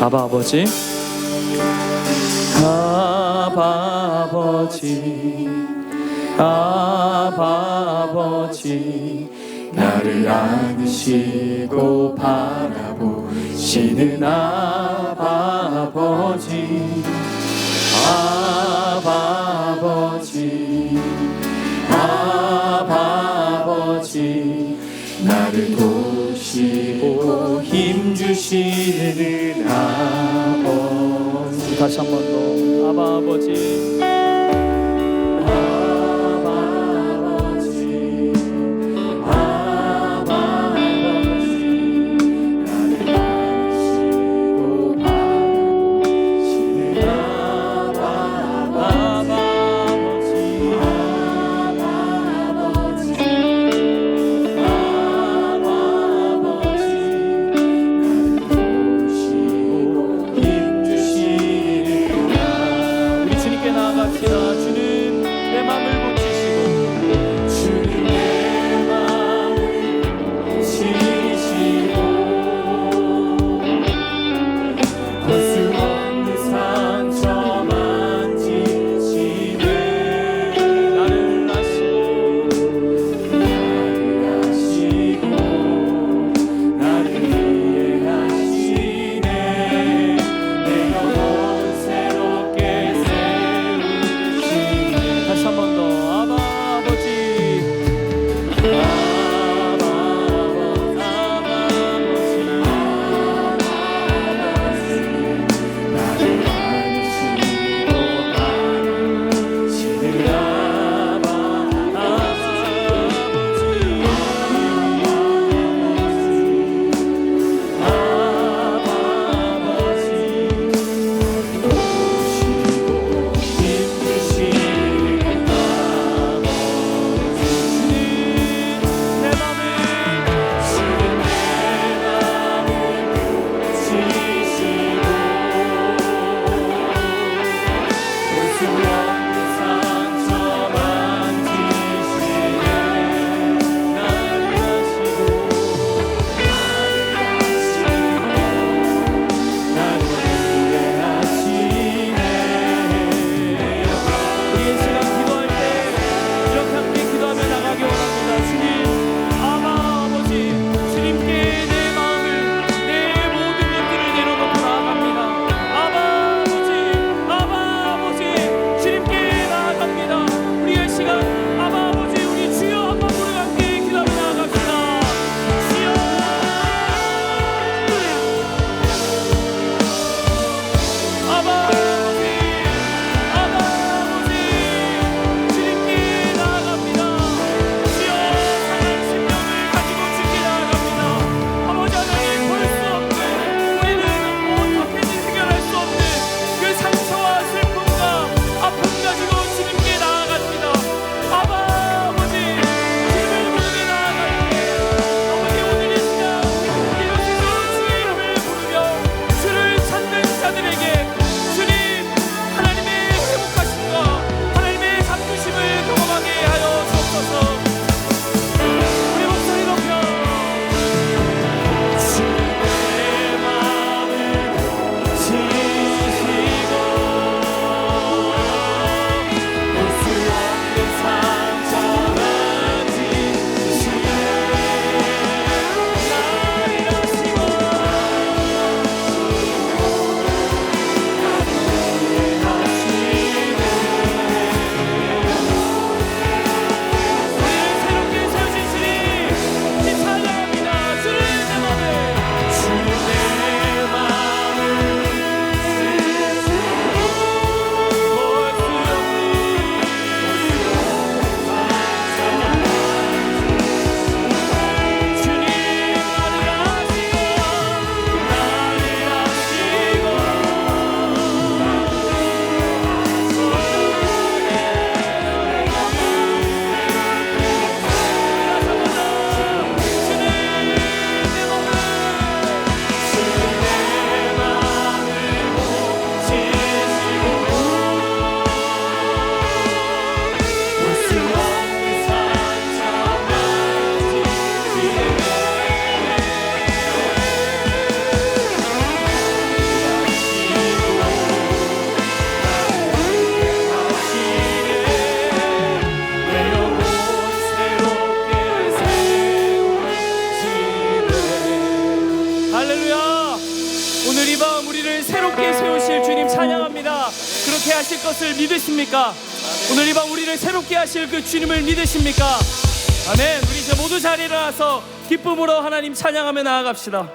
아바 아버지. 아바 아버지. 아바 아버지. 나를 안으시고 바라보시는 아바 아버지. 아바 아버지. 아바 아버지. 나를 도우시고 힘 주시는 아버지. 다시 한 번 더. 아버지 그렇게 하실 것을 믿으십니까? 오늘 이 밤 우리를 새롭게 하실 그 주님을 믿으십니까? 아멘. 우리 이제 모두 자리에 일어나서 기쁨으로 하나님 찬양하며 나아갑시다.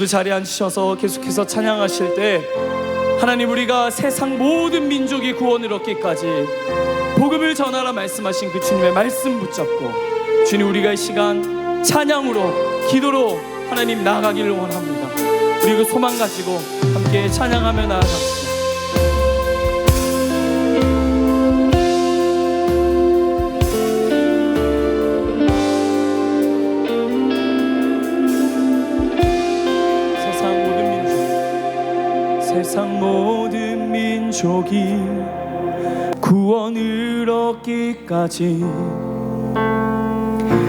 모두 자리에 앉으셔서 계속해서 찬양하실 때 하나님 우리가 세상 모든 민족이 구원을 얻기까지 복음을 전하라 말씀하신 그 주님의 말씀 붙잡고 주님 우리가 이 시간 찬양으로 기도로 하나님 나아가기를 원합니다. 우리 그 소망 가지고 함께 찬양하며 나아갑시다. 세상 모든 민족이 구원을 얻기까지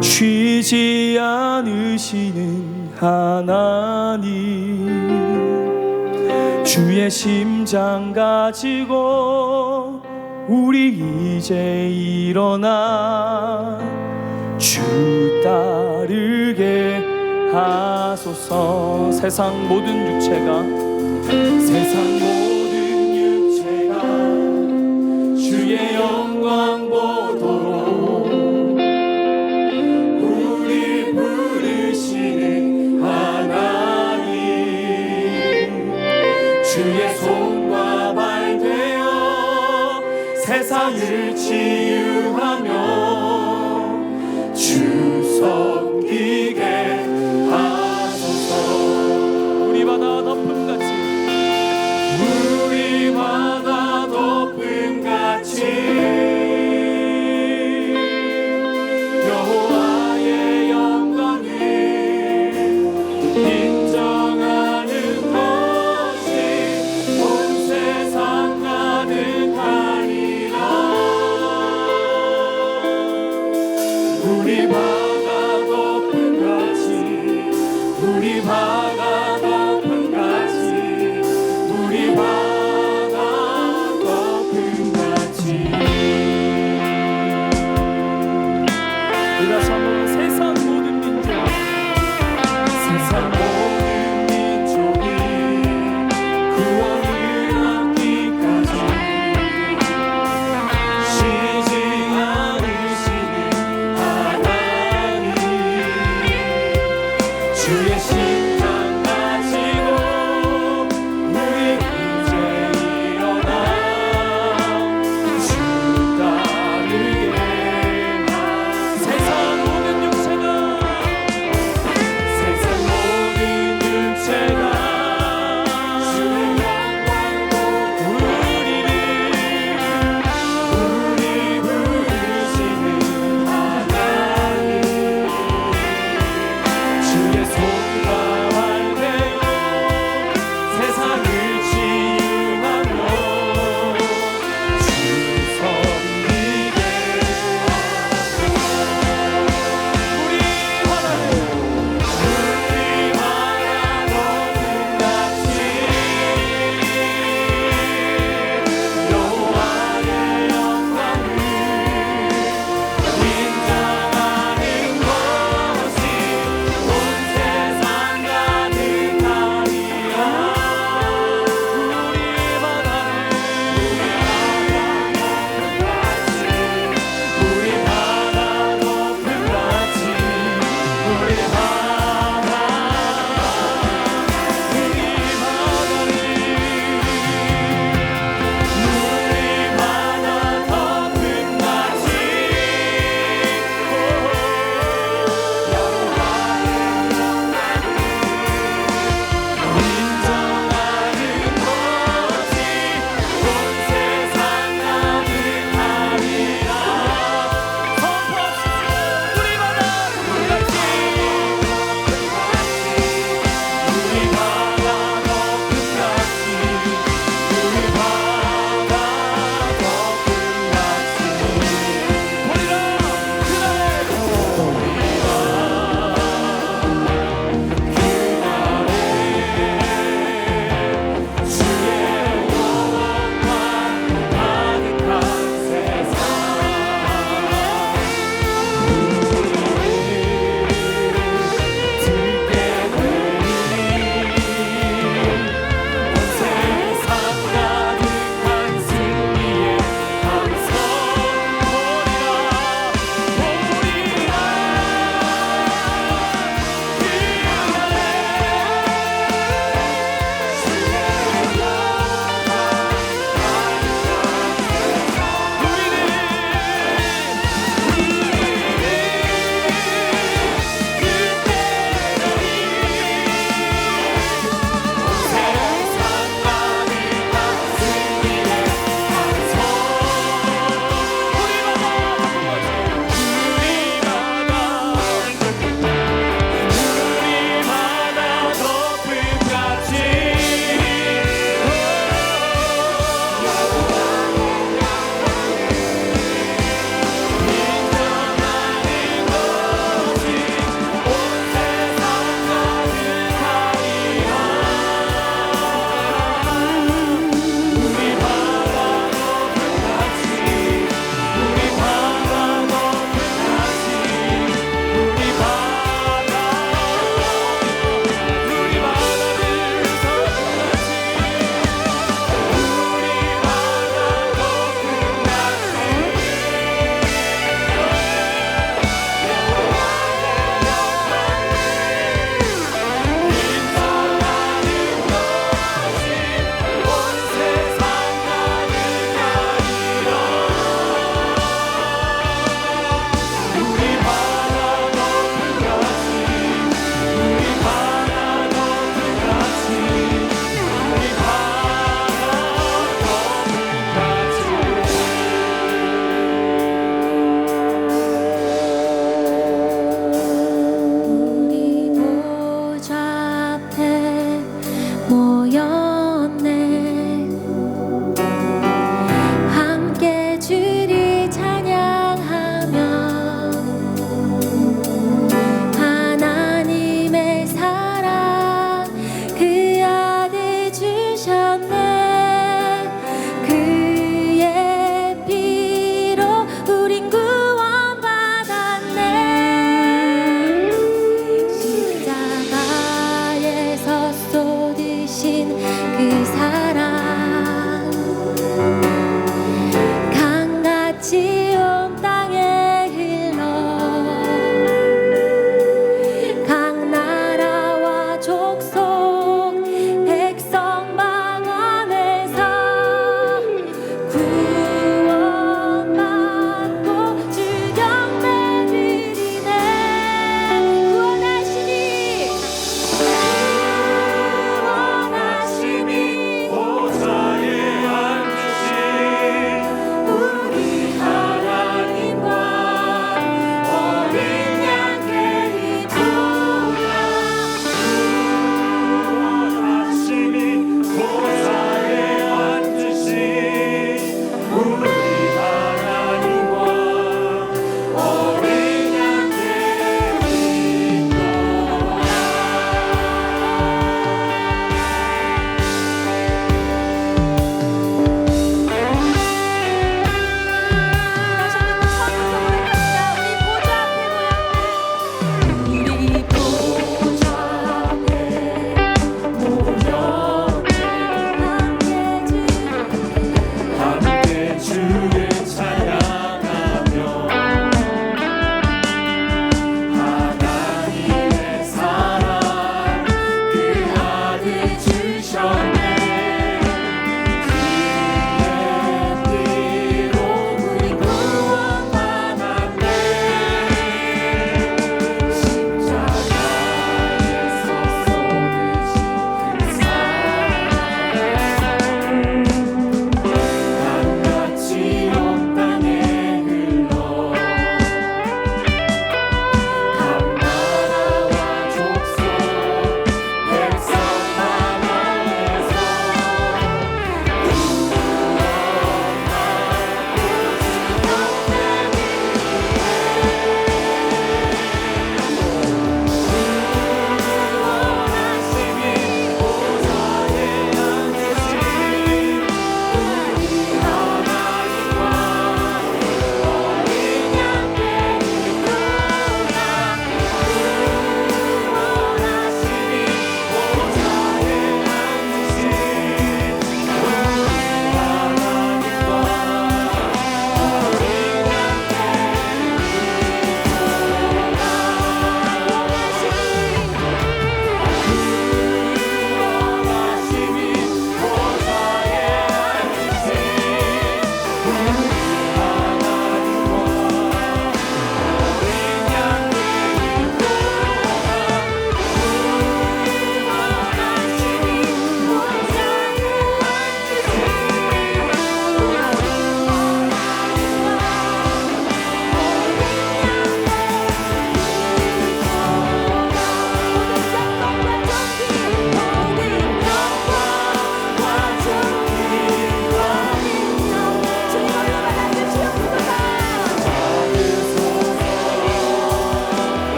쉬지 않으시는 하나님. 주의 심장 가지고 우리 이제 일어나 주 따르게 하소서. 세상 모든 육체가 세상 모든 육체가 주의 영광 보도록 우리 부르시는 하나님. 주의 손과 발 되어 세상을 치유 나가.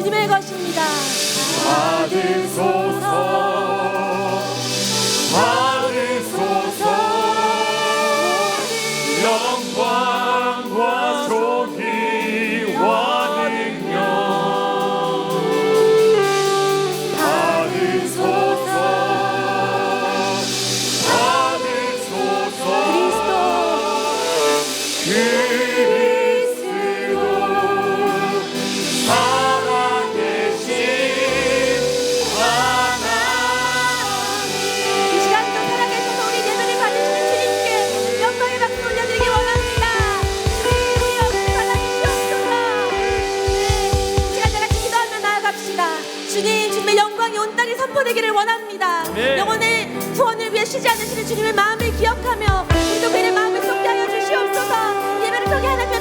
suis dit, 선포되기를 원합니다. 네. 영혼의 구원을 위해 쉬지 않으시는 주님의 마음을 기억하며 우리도 그의 마음을 속게 하여 주시옵소서 예배를 통해 하나님의